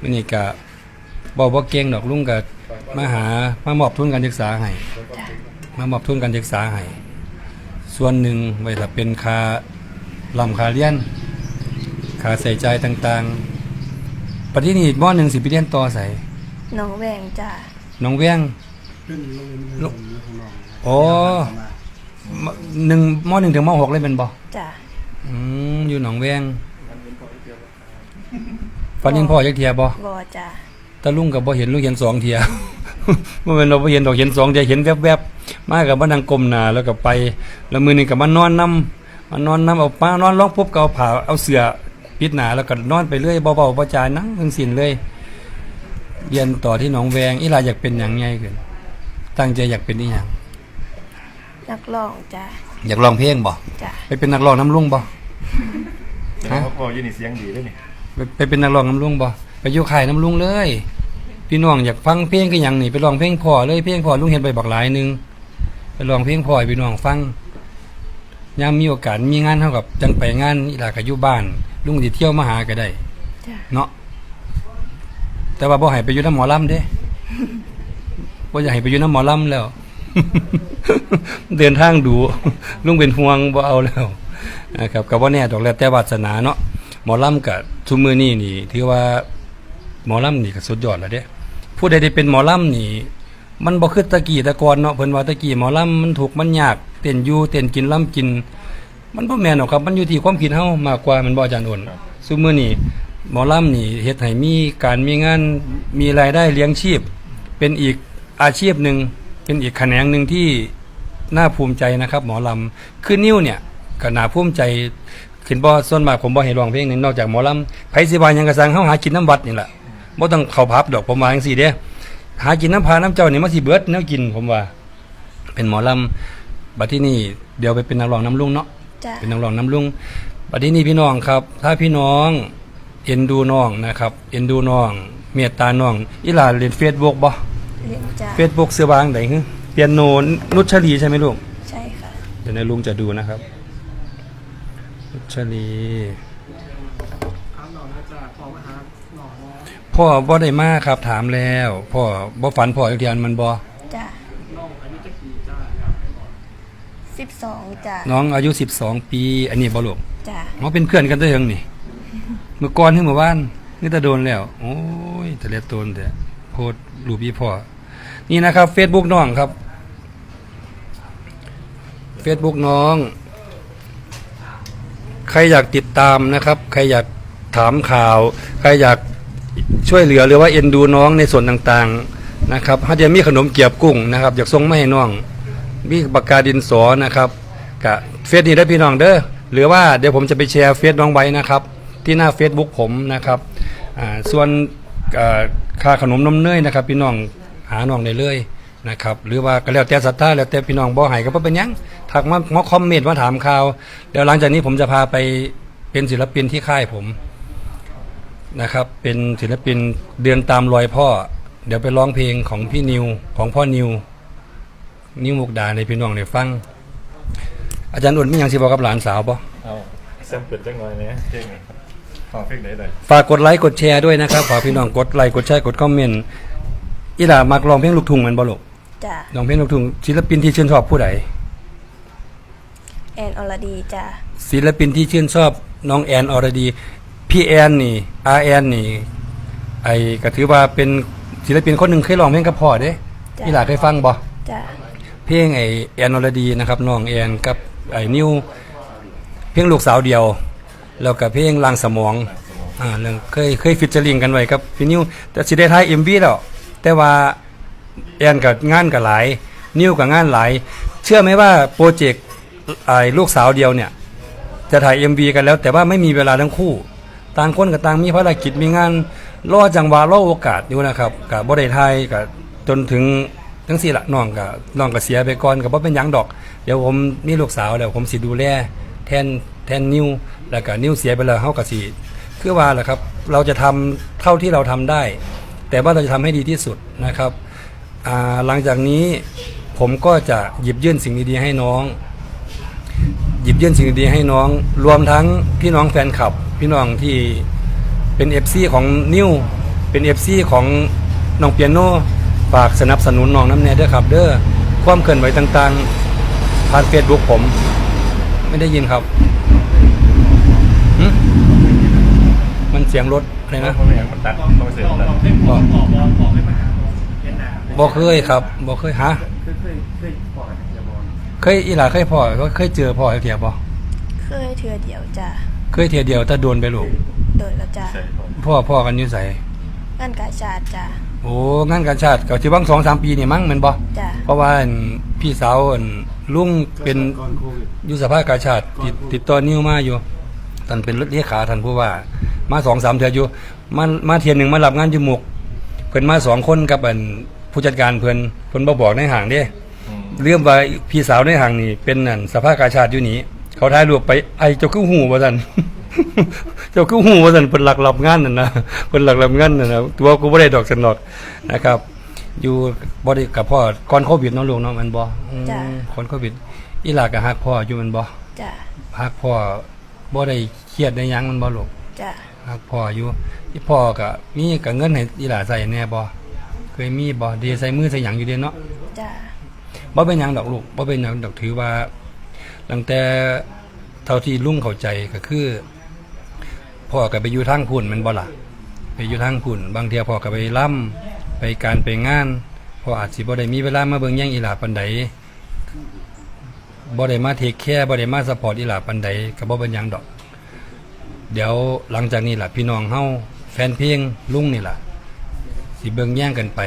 วันนี้ก็บอกว่าเก่งดอกลุงก็มาหามามอบทุนการศึกษาให้จ้ะมามอบทุนการศึกษาให้ส่วนหนึ่งไว้ถ้าเป็นค่าลำค่าเรียนค่าใส่ใจายต่างๆปฏินี้มหนึ่งสิไปเรียนต่อใส่น้องแหวงจ้ะน้องเวียงเป็นโรงเรียนมัธยมอยู่ข้างนอกโอ้มหนึ่งมหนึ่งถึงมหกเลยเป็นบ่จ้ะอืมอยู่หนองเวียง ฟันยินพ่อจักเทียบ่บอจ้ะตาลุงกับบ่เห็นลุงเห็นสองเทียเมื่อเป็นเราบ่เห็นดอกเห็นสองเทียเห็นแวบๆมากับมานั่งก้มหน้าแล้วก็ไป แล้วมือหนึงก็มานอนนํมานอนนํเอาป้านอนร้องปุ๊บก็เอาผ้าเอาเสื้อปิดหน้าแล้วก็นอนไปเรื่อยเบาๆบ่จ่ายนั่งถึงสิ้นเลยเรียนต่อที่หนองแวงอีหลาอยากเป็นหยังไงขึ้นตั้งใจอยากเป็นอีหยังนักร้องจ้ะอยากร้องเพลงบ่จ้ะไปเป็นนักร้องน้ำลุงบ่ฮะพอยืนนี่เสียงดีด้วยนี่ ไปไปเป็นนักร้องน้ำลุงบ่ไปอยู่ค่ายน้ำลุงเลย พี่น้องอยากฟังเพลงก็ยังนี่ไปร้องเพลงพ่อเลยเพลงพ่อลุงเห็นไปบักหลายหนึงไปร้องเพลงพ่อให้พี่น้องฟังยามมีโอกาสมีงานเท่ากับจังไปงานอีหลาก็อยู่บ้าน ลุงสิเที่ยวมาหาก็ได้จ้ะเนาะแต่ว่าบ่ให้ไปอยู่น้ำหมอลำเด้บ่อยากให้ไปอยู่น้ำหมอลำแล้ว เดินทางดูลุงเป็นห่วงบ่เอาแล้วนะครับก็บ่แน่ดอกแล้วแต่วาสนาเนาะ หมอลำกับทุกมือนี่นี่ถือว่าหมอลำนี่ก็สุดยอดแล้วเด้ผู้ใดได้เป็นหมอลำนี่ มันบ่คือตะกี้ตะกอนเนาะเพิ่นว่าตะกี้หมอลำมันถูกมันยากเต้นอยู่เต้นกินลำกิน มันบ่แม่นหรอกครับ มันอยู่ที่ความคิดเฮามากกว่ามันบ่อาจารย์โอนซุมื้อนี้หมอลำนี่เฮ็ดให้มีการมีงานมีรายได้เลี้ยงชีพ เป็นอีกอาชีพหนึ่งเป็นอีกแขนงหนึ่งที่น่าภูมิใจนะครับ หมอลำคือนิ้วเนี่ยก็น่าภูมิใจ ขึ้นบ่ส่วนมากผมบ่เห็นร้องเพลงนี่นอกจากหมอลำไผสิว่าหยังก็สั่งเฮาหากินน้ำวัดนี่แหละบ่ต้องเข้าผับดอกผมว่าจังซี่เด้หากินน้ำพาน้ำเจ้านี่มันสิเบิดแนวกินผมว่า เป็นหมอลำบัดที่นี่เดี๋ยวไปเป็นนักร้องน้ำลุงเนาะจ้ะเป็นนักร้องน้ำลุงบัดนี้นี่พี่น้องครับ ถ้าพี่น้องเอ็นดูน้องนะครับ เอ็นดูน้อง เมตตาน้องอีหลาเล่นเฟซบุ๊กบ่เรียนจ้ะเฟซบุ๊กเสื้อบางไหนฮึเปียโนนุชลีใช่ไหมลูกใช่ค่ะ เดี๋ยวในลุงจะดูนะครับ นุชลีถามหน่อยนะจ๊ะพอมาหาหน่อยนะพ่อบ่ได้มาครับถามแล้วพ่อบ่ฝันพ่ออีกทีอันมันบ่จ้ะน้องอายุจะกี่จ้าสิบสองจ้ะน้องอายุ12ปี อันนี้บ่ลูกจ้ะอ๋อเป็นเพื่อนกันตั้งเถิงนี่ เมื่อก่อนถึงเมื่อวานนี่ตะโดนแล้ว โอ้ยทะเลโตนแต่โพดรูปพี่พ่อ นี่นะครับ Facebook น้องครับ Facebook น้อง ใครอยากติดตามนะครับ ใครอยากถามข่าว ใครอยากช่วยเหลือหรือว่าเอ็นดูน้องในส่วนต่างๆนะครับถ้าจะมีขนมเกียบกุ้งนะครับอยากส่งมาให้น้อง มีปากกาดินสอนะครับกับเฟซนี้ได้พี่น้องเด้อหรือว่าเดี๋ยวผมจะไปแชร์เฟซน้องไว้นะครับ ที่หน้า Facebook ผมนะครับส่วนค่าขนมนมเนยนะครับ พี่น้องหาน้องได้เลยนะครับ หรือว่าก็แล้วแต่ศรัทธาแล้วแต่พี่น้องบ่ให้ก็บ่เป็นยัง ทักมามาคอมเมนต์มาถามข่าวเดี๋ยวหลังจากนี้ผมจะพาไปเป็นศิลปินที่ค่ายผมนะครับ เป็นศิลปินเดินตามรอยพ่อ เดี๋ยวไปร้องเพลงของพี่นิวของพ่อนิว นิ้วมุกดาในพี่น้องในฟัง อาจารย์อุ่นมีหยังสิบอกกับหลานสาวปะเอาแซมเปิดจังหน่อยเนี่ยเพลงนี่ขอเพลงไหนเลยฝากกดไลค์กดแชร์ด้วยนะครับฝากพี่น้องกดไลค์กดแชร์กดคอมเมนต์อีหล่ามักร้องเพลงลูกทุ่งแมันบ่ลูกจ้ะ ร้องเพลงลูกทุ่งศิลปินที่ชื่นชอบผู้ใด แอนอรดีจ้ะศิลปินที่ชื่นชอบน้องแอนอรดี พี่แอนนี่อาแอนนี่ ไอ้ก็ถือว่าเป็นศิลปินคนหนึ่งเคยร้องเพลงกับพ่อเด้จ้ะอีหล่าเคยฟังบ่จ้ะเพลงไอแอนอรดีนะครับน้องแอนกับไอ้นิวเพลงลูกสาวเดียว แล้วกับเพลงลางสมองอ่าเรื่องเคยเคยฟิชเชอริงกันไว้ครับพี่นิวแต่สิได้ท้ายเอ็มวีแล้วแต่ว่า แอนกับงานกับหลาย นิวกับงานหลาย เชื่อไหมว่าโปรเจกต์ ไอ้ลูกสาวเดียวเนี่ย จะถ่าย MV กันแล้ว แต่ว่าไม่มีเวลาทั้งคู่ ต่างคนกับต่างมีภารกิจมีงานรอจังหวะรอโอกาสอยู่นะครับกับบ่ได้ไทยกับจนถึงทั้งสี่ละน้องกับน้องก็เสียไปก่อนกับบ่เป็นยังดอก เดี๋ยวผมมีลูกสาวแล้วผมสิดูแลแทนแทนนิวแล้วก็นิวเสียไปแล้วเฮาก็สิคือว่าแหละครับ เราจะทำเท่าที่เราทำได้ แต่ว่าเราจะทำให้ดีที่สุดนะครับหลังจากนี้ผมก็จะหยิบยื่นสิ่งดีๆให้น้อง หยิบยื่นสิ่งดีๆให้น้อง รวมทั้งพี่น้องแฟนคลับ พี่น้องที่เป็นเอฟซีของนิวเป็นเป็น FC ของน้องเปียโนฝากสนับสนุนน้องน้ำแน่เด้อครับ เด้อความเคลื่อนไหวต่างๆผ่าน Facebook ผม ไม่ได้ยินครับหึมันเสียงรถอะไรนะเพราะไม่งั้นมันตัดต้องเสียบอกตัดบอกให้บอกบอกบอกบอกให้มาหาเวียดนามบ่เคยครับบ่เคยหาเคยเค เคยอีหลาเคยพ่อก็เคยเจอพ่อเทียบ่เคยเถื่อเดียวจ้ะเคยเทียเดียวแต่โดนไปลูกโดนแล้วจ้ะใส่ก่อนพ่อพ่อกันอยู่ไสงานกาชาติจ้ะโอ้งานกาชาติก็สิบัง2-3ปีนี่มั้งแม่นบ่จ้ะเพราะว่าอั่นพี่สาวอั่นลุงเป็นก่อนโควิดอยู่สภากาชาติติดติดต่อนิ้วมาอยู่ท่านเป็นรถเลขาท่านผู้ว่า มาสองสามเทื่ออยู่มามาเทียนหนึ่งมารับงานอยู่หมุกเพิ่นมาสองคนกับอันผู้จัดการเพิ่นเพิ่นบ่บอกในห่างเด้อืม เรื่องว่าพี่สาวในห่างนี่ เป็นนั่นสภากาชาติอยู่นี่เขาถ่ายรูปไปไอเจ้าคือหูว่าซั่นเจ้าคือหูว่าซั่นเพิ่นหลักรับงานนั่นนะเพิ่นหลักรับงานนั่นนะตัวกูบ่ได้ดอกสนอกนะครับ อยู่บ่ได้กับพ่อก่อนโควิดเนาะลูกเนาะแมันบ่อืมก่อนโควิดอีหลาก็ฮักพ่ออยู่แมันบ่จ้ะฮักพ่อบ่ได้เครียดได้หยังแมันบ่ลูกจ้ะฮักพ่ออยู่อีพ่อก็มีก็เงินให้อีหลาใส่แน่บ่เคยมีบ่ดีใส่มือใส่หยังอยู่เด้เนาะจ้ะ บ่เป็นยังดอกลูกบ่เป็นยังดอกถือว่าตั้งแต่เท่าที่ลุงเข้าใจก็คือพ่อก็ไปอยู่ทางพุ่นมันบ่ละไปอยู่ทางพุ่น บางเทียพ่อก็ไปล่ำไปการไปงานพ่ออาจสิบ่ได้มีเวลามาเบิ่งแย่งอีหลาปานใดบ่ได้มาเทคแคร์บ่ได้มาซัพพอร์ตอีหลาปานใดก็บ่เป็นยังดอก เดี๋ยวหลังจากนี้ล่ะพี่น้องเฮาแฟนเพลงลุงนี่ล่ะสิเบิ่งแย่งกันไป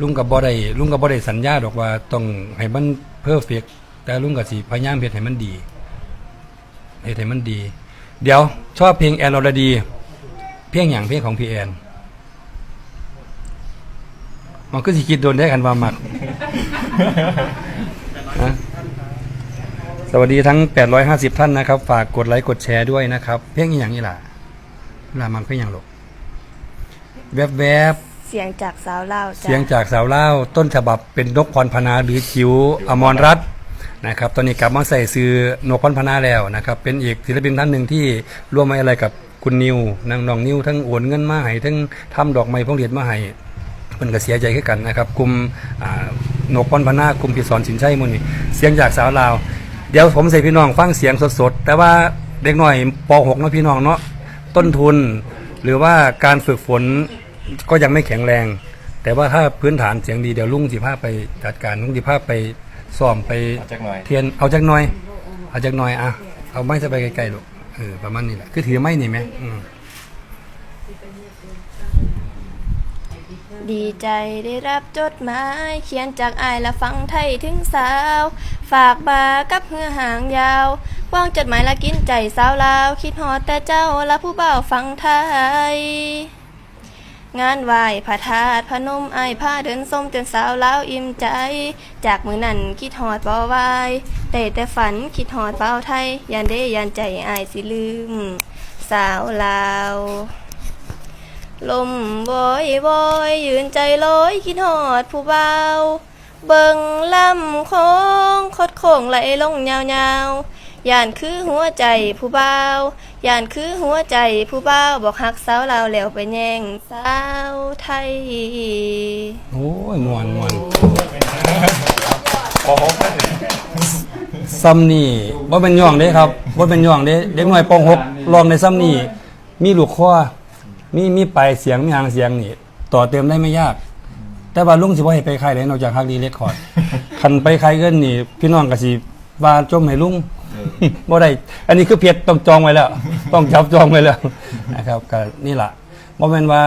ลุงก็บ่ได้ลุงก็บ่ได้สัญญาดอกว่าต้องให้มันเพอร์เฟกแต่ลุงก็สิพยายามเฮ็ดให้มันดีเฮ็ดให้มันดี เดี๋ยว ชอบเพลงแอนอรดี เพลงอย่างเพลงของพี่แอนมันก็สิคิดโดนได้กันว่ามักนะสวัสดีทั้ง 850 ท่านนะครับ ฝากกดไลค์กดแชร์ด้วยนะครับ เพลงอีหยังนี่ล่ะล่ะมันเพลงอย่างหรอกแวบๆบ เสียงจากสาวเล่าจ้ะเสียงจากสาวเล่าต้นฉบับเป็นนกพรพนาหรือจิ๋วอมรรัตน์นะครับตอนนี้กลับมาใส่ซื้อนกพรพนาแล้วนะครับเป็นอีกศิลปินท่านหนึ่งที่ร่วมไว้อะไรกับคุณนิวนางน้องนิวทั้งโอนเงินมาให้ทั้งทำดอกไม้พวงเหรียญมาให้มันก็เสียใจขึ้นกันนะครับกลุ่มอ่านกพรพนากลุ่มพิศรสินชัยหมันนี่เสียงจากสาวลาว เดี๋ยวผมใส่พี่น้องฟังเสียงสดๆ แต่ว่าเด็กหน่อยป .6 เนาะพี่น้องเนาะต้นทุน หรือว่าการฝึกฝน ก็ยังไม่แข็งแรง แต่ว่าถ้าพื้นฐานเสียงดีเดี๋ยวลุงสิภาพไปจัดการลุงสิภาพไปซ้อมไปเอาจักหน่อย เทียนเอาจักหน่อย เอาจักหน่อยอะเอาไม้จะไปไกลๆลูกเออประมาณนี้แหละคือถือไม้นี่ไหมอืมดีใจได้รับจดหมาย เขียนจากอายและฟังไทยถึงสาว ฝากบากับเหือหางยาววางจดหมายละกินใจสาวลาว คิดฮอดแต่เจ้าและผู้เบาฟังไทย งานไหวพระธาตุพนมไอายผ้าเดินส้มจนสาวเล้าอิ่มใจ จากมือนั่นคิดฮอดบ่ไหวแต่แต่ฝันคิดฮอดเป้าไทยยันเด้ยันใจไอายสิลืม สาวลาวลมบอยบอยยืนใจลอยคิดฮอดผู้เบาเบิ่งลำโค้งคดโค้งไหลลงยาวๆ ย่านคือหัวใจผู้เบาย่านคือหัวใจผู้เบาบอกหักสาวลาวแล้วไปแย่งสาวไทย โอ้ยมวนมวนพอเขาให้ซ้ำนี่ว่าเป็นย่องเด้ครับว่าเป็นย่องเด้เด็กหน่อยปองหกลองในซ้ำนี่มีลูกคอมีมีปลายเสียงมีหางเสียงนี่ต่อเติมได้ไม่ยาก แต่ว่าลุงสิบ่ให้ไปใครเลยนอกจากฮักดีเรคคอร์ดคันไปใครเกินนี่ พี่น้องก็สิว่าจมให้ลุง บ่ได้ อันนี้คือเพียรต้องจองไว้แล้ว ต้องจับจองไว้แล้วนะครับก็นี่ล่ะบ่แม่นว่า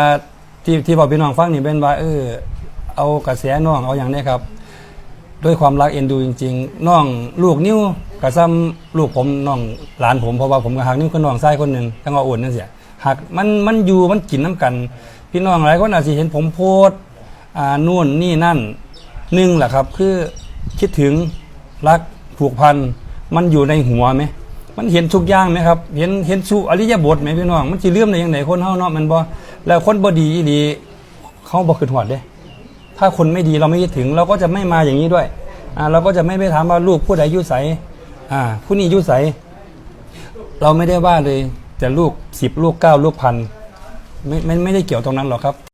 ที่ที่บอกพี่น้องฟังนี่เป็นว่าเออเอากระแสน้องเอาอย่างนี้ครับด้วยความรักเอ็นดูจริง ๆน้องลูกนิ้วกระซ้ำลูกผมน้องหลานผมเพราะว่าผมกับหักนิ้วคือน้องชายคนหนึ่งทั้งว่าอ้วนนั่นเสียหักมันมันอยู่มันกินน้ำกัน พี่น้องหลายคนอาจจะเห็นผมโพสต์อ่านู่นนี่นั่นหนึ่งแหละครับ คือคิดถึงรักผูกพัน มันอยู่ในหัวไหมมันเห็นทุกอย่างไหมครับ เห็นเห็นสุอริยบทไหมพี่น้อง มันจะเลื่อมในยังไงคนเฮาเนาะมันบ่แล้วคนบ่ดีอีหลีเขาบ่คืนหอดเด้ ถ้าคนไม่ดีเราไม่คิดถึง เราก็จะไม่มาอย่างนี้ด้วยอ่าเราก็จะไม่ไปถามว่าลูกผู้ใดยุ่ใสอ่าผู้นี้ยุ่ใสเราไม่ได้ว่าเลยแต่ลูกสิบลูกเก้าลูกพันไม่ไม่ไม่ได้เกี่ยวตรงนั้นหรอกครับ